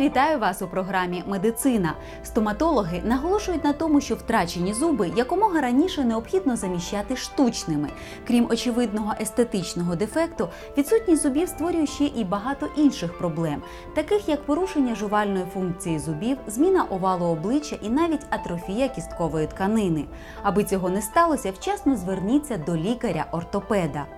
Вітаю вас у програмі Медицина. Стоматологи наголошують на тому, що втрачені зуби якомога раніше необхідно заміщати штучними. Крім очевидного естетичного дефекту, відсутність зубів створює ще і багато інших проблем, таких як порушення жувальної функції зубів, зміна овалу обличчя і навіть атрофія кісткової тканини. Аби цього не сталося, вчасно зверніться до лікаря-ортопеда.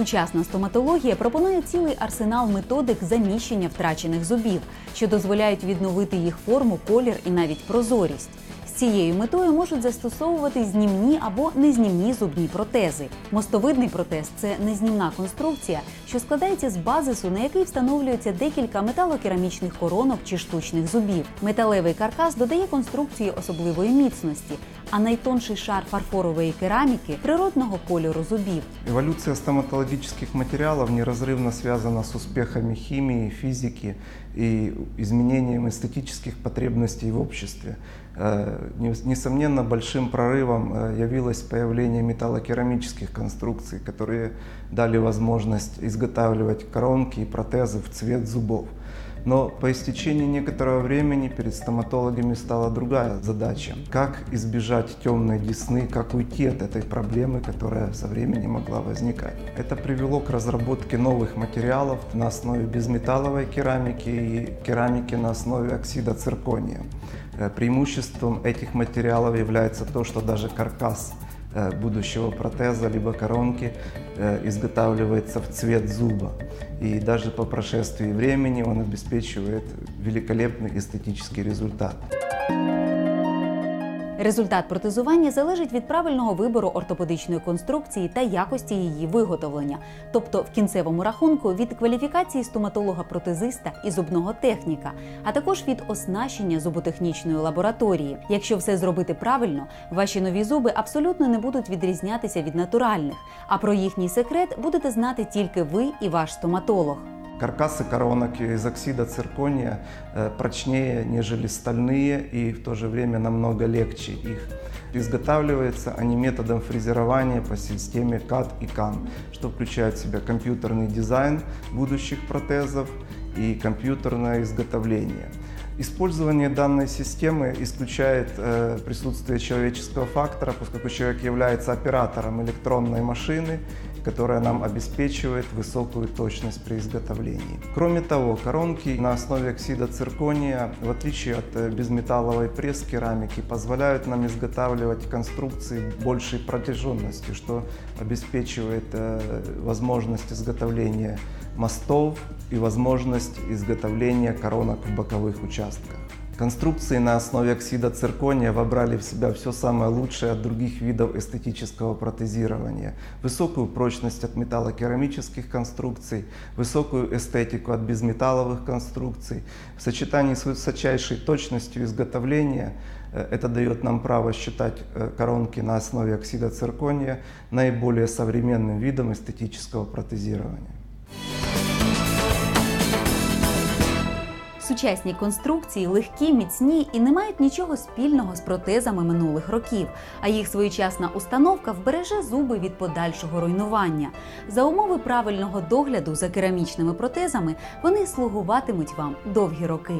Сучасна стоматологія пропонує цілий арсенал методик заміщення втрачених зубів, що дозволяють відновити їх форму, колір і навіть прозорість. З цією метою можуть застосовувати знімні або незнімні зубні протези. Мостовидний протез це незнімна конструкція, що складається з базису, на який встановлюється декілька металокерамічних коронок чи штучних зубів. Металевий каркас додає конструкції особливої міцності, а найтонший шар фарфорової кераміки природного кольору зубів. Эволюция стоматологических материалов неразрывно связана с успехами химии, физики и изменением эстетических потребностей в обществе. Э, нес- Несомненно, большим прорывом э, явилось появление металлокерамических конструкций, которые дали возможность изготавливать коронки и протезы в цвет зубов. Но по истечении некоторого времени перед стоматологами стала другая задача. Как избежать темной десны, как уйти от этой проблемы, которая со временем могла возникать. Это привело к разработке новых материалов на основе безметалловой керамики и керамики на основе оксида циркония. Э, Преимуществом этих материалов является то, что даже каркас будущего протеза либо коронки э, изготавливается в цвет зуба. И даже по прошествии времени он обеспечивает великолепный эстетический результат. Результат протезування залежить від правильного вибору ортопедичної конструкції та якості її виготовлення, тобто в кінцевому рахунку від кваліфікації стоматолога-протезиста і зубного техніка, а також від оснащення зуботехнічної лабораторії. Якщо все зробити правильно, ваші нові зуби абсолютно не будуть відрізнятися від натуральних. А про їхній секрет будете знати тільки ви і ваш стоматолог. Каркасы коронок из оксида циркония э, прочнее, нежели стальные и в то же время намного легче их. Изготавливаются они методом фрезерования по системе CAD и CAM, что включает в себя компьютерный дизайн будущих протезов и компьютерное изготовление. Использование данной системы исключает э, присутствие человеческого фактора, поскольку человек является оператором электронной машины, которая нам обеспечивает высокую точность при изготовлении. Кроме того, коронки на основе оксида циркония, в отличие от э, безметалловой пресс-керамики, позволяют нам изготавливать конструкции большей протяженности, что обеспечивает э, возможность изготовления мостов и возможность изготовления коронок в боковых участках. Конструкции на основе оксида циркония вобрали в себя все самое лучшее от других видов эстетического протезирования. Высокую прочность от металлокерамических конструкций, высокую эстетику от безметалловых конструкций. В сочетании с высочайшей точностью изготовления э, это дает нам право считать э, коронки на основе оксида циркония наиболее современным видом эстетического протезирования. Сучасні конструкції легкі, міцні і не мають нічого спільного з протезами минулих років, а їх своєчасна установка вбереже зуби від подальшого руйнування. За умови правильного догляду за керамічними протезами вони слугуватимуть вам довгі роки.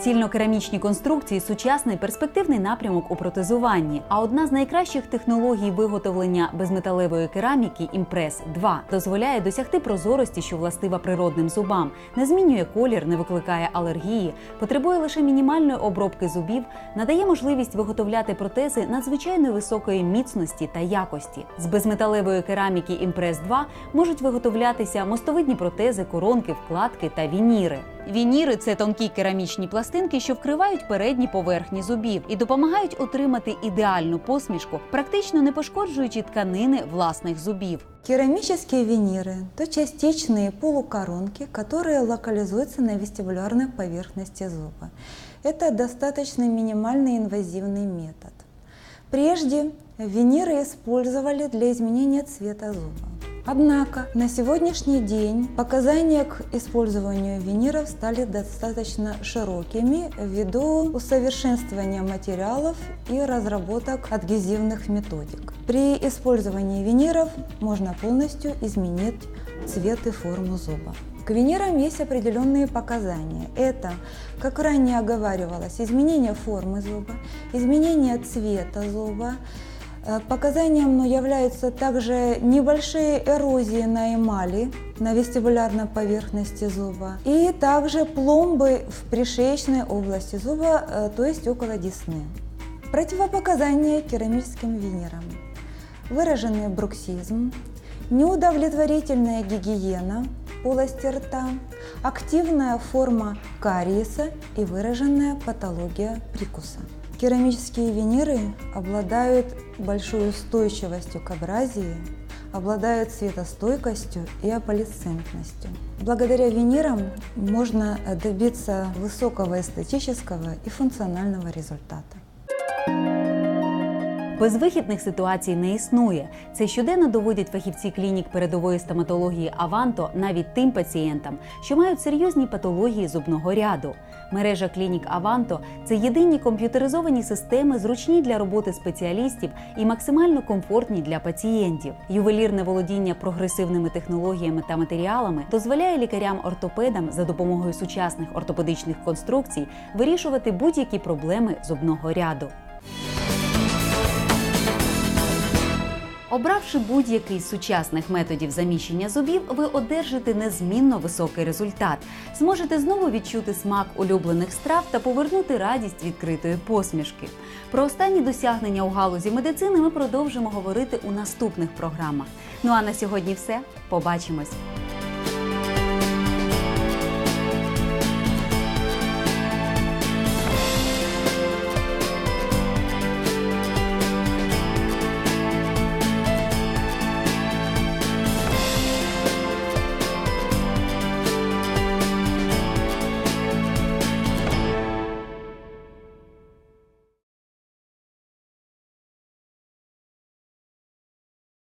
Цільнокерамічні конструкції сучасний перспективний напрямок у протезуванні. А одна з найкращих технологій виготовлення безметалевої кераміки імпрес 2 дозволяє досягти прозорості, що властива природним зубам, не змінює колір, не викликає алергії, потребує лише мінімальної обробки зубів, надає можливість виготовляти протези надзвичайно високої міцності та якості. З безметалевої кераміки імпрес 2 можуть виготовлятися мостовидні протези, коронки, вкладки та вініри. Вініри це тонкі керамічні пластинки, що вкривають передні поверхні зубів і допомагають отримати ідеальну посмішку, практично не пошкоджуючи тканини власних зубів. Керамические виниры – то частичные полукоронки, которые локализуются на вестибулярной поверхности зуба. Это достаточно минимальный инвазивный метод. Прежде виниры использовали для изменения цвета зуба. Однако на сегодняшний день показания к использованию виниров стали достаточно широкими ввиду усовершенствования материалов и разработок адгезивных методик. При использовании виниров можно полностью изменить цвет и форму зуба. К винирам есть определенные показания. Это, как ранее оговаривалось, изменение формы зуба, изменение цвета зуба. Э, Показанием являются также небольшие эрозии на эмали, на вестибулярной поверхности зуба, и также пломбы в пришеечной области зуба, э, то есть около десны. Противопоказания керамическим винирам. Выраженный бруксизм, неудовлетворительная гигиена полости рта, активная форма кариеса и выраженная патология прикуса. Керамические виниры обладают большой устойчивостью к абразии, обладают светостойкостью и аполисцентностью. Благодаря винирам можно добиться высокого эстетического и функционального результата. Безвихідних ситуацій не існує. Це щоденно доводять фахівці клінік передової стоматології Аванто навіть тим пацієнтам, що мають серйозні патології зубного ряду. Мережа клінік Аванто це єдині комп'ютеризовані системи, зручні для роботи спеціалістів і максимально комфортні для пацієнтів. Ювелірне володіння прогресивними технологіями та матеріалами дозволяє лікарям-ортопедам за допомогою сучасних ортопедичних конструкцій вирішувати будь-які проблеми зубного ряду. Обравши будь-який з сучасних методів заміщення зубів, ви одержите незмінно високий результат. Зможете знову відчути смак улюблених страв та повернути радість відкритої посмішки. Про останні досягнення у галузі медицини ми продовжимо говорити у наступних програмах. Ну а на сьогодні все. Побачимось!